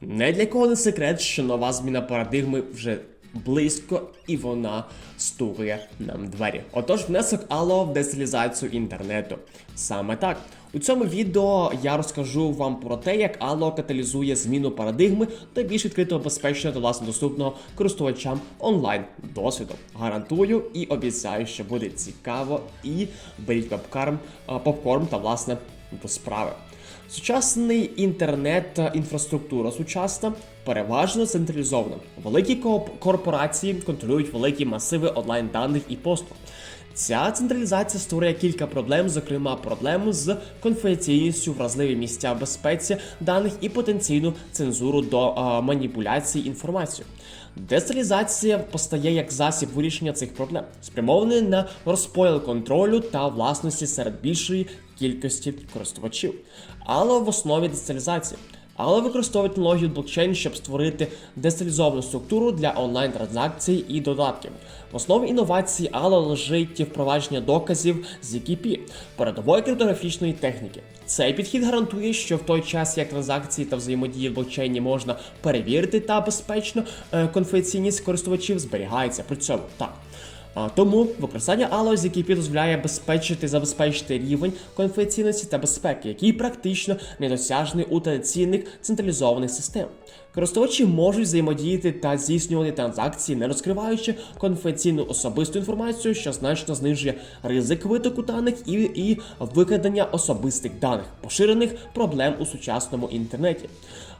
Не для кого не секрет, що нова зміна парадигми вже близько і вона стукає нам двері. Отож, внесок Алло в децентралізацію інтернету. Саме так. У цьому відео я розкажу вам про те, як Allo каталізує зміну парадигми та більш відкритого безпечного та власне доступного користувачам онлайн досвіду. Гарантую і обіцяю, що буде цікаво і беріть попкорн, а, попкорн та власне до справи. Сучасний інтернет та інфраструктура сучасна переважно централізована. Великі корпорації контролюють великі масиви онлайн даних і послуг. Ця централізація створює кілька проблем, зокрема проблему з конфіденційністю, вразливі місця безпеці даних і потенційну цензуру до а, маніпуляції інформацією. Децентралізація постає як засіб вирішення цих проблем, спрямований на розподіл контролю та власності серед більшої кількості користувачів. Але в основі децентралізації. Але використовують технологію блокчейн, щоб створити децентралізовану структуру для онлайн-транзакцій і додатків. В основі інновацій Allo лежить впровадження доказів з EKP, передової криптографічної техніки. Цей підхід гарантує, що в той час як транзакції та взаємодії в блокчейні можна перевірити та безпечно е, конфіденційність користувачів зберігається при цьому так. Тому використання Allo з EKP дозволяє безпечити забезпечити рівень конфіденційності та безпеки, який практично недосяжний у традиційних централізованих систем. Користувачі можуть взаємодіяти та здійснювати транзакції, не розкриваючи конфіденційну особисту інформацію, що значно знижує ризик витоку даних і, і викрадення особистих даних, поширених проблем у сучасному інтернеті,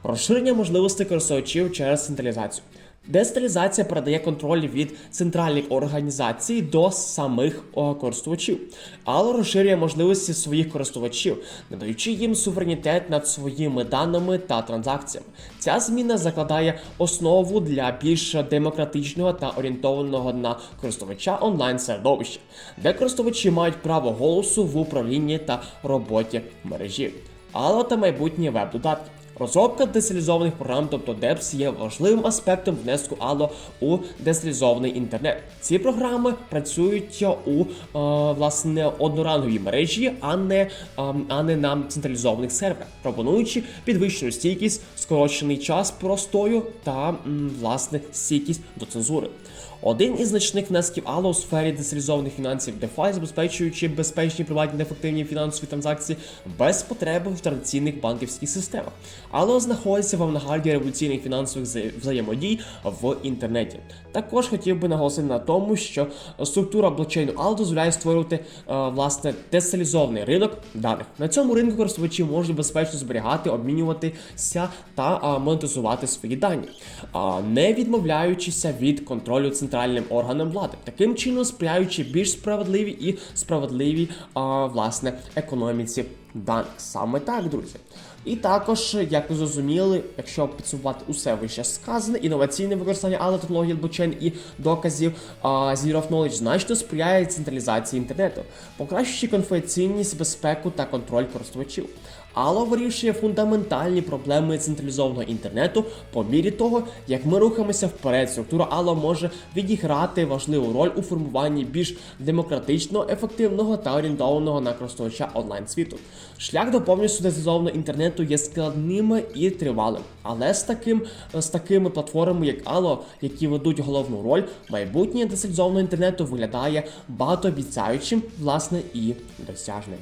розширення можливостей користувачів через централізацію. Децентралізація передає контроль від центральних організацій до самих користувачів, але розширює можливості своїх користувачів, надаючи їм суверенітет над своїми даними та транзакціями. Ця зміна закладає основу для більш демократичного та орієнтованого на користувача онлайн середовища, де користувачі мають право голосу в управлінні та роботі мережі, але та майбутні веб-додатки. Розробка децентралізованих програм, тобто DEPS, є важливим аспектом внеску Allo у децентралізований інтернет. Ці програми працюють у е, власне одноранговій мережі, а не, е, а не на централізованих серверах, пропонуючи підвищену стійкість, скорочений час простою та власне стійкість до цензури. Один із значних внесків Allo у сфері децентралізованих фінансів DeFi, забезпечуючи безпечні приватні та ефективні фінансові транзакції без потреби в традиційних банківських системах. Allo знаходиться в авангарді революційних фінансових взаємодій в інтернеті. Також хотів би наголосити на тому, що структура блокчейну Allo дозволяє створювати е, власне децентралізований ринок даних. На цьому ринку користувачі можуть безпечно зберігати, обмінюватися та монетизувати свої дані, не відмовляючися від контролю центральним органам влади, таким чином сприяючи більш справедливій і справедливій власне економіці даних. Саме так, друзі. І також, як ви зрозуміли, якщо підсумувати усе вище сказане, інноваційне використання але технології блокчейн і доказів Zero Knowledge значно сприяє централізації інтернету, покращуючи конфіденційність, безпеку та контроль користувачів. Allo вирішує фундаментальні проблеми централізованого інтернету по мірі того, як ми рухаємося вперед. Структура Allo може відіграти важливу роль у формуванні більш демократичного, ефективного та орієнтованого на користувача онлайн світу. Шлях до повністю децентралізованого інтернету є складним і тривалим, але з таким з такими платформами, як Allo, які ведуть головну роль, майбутнє децентралізованого інтернету виглядає багатообіцяючим, власне, і досяжним.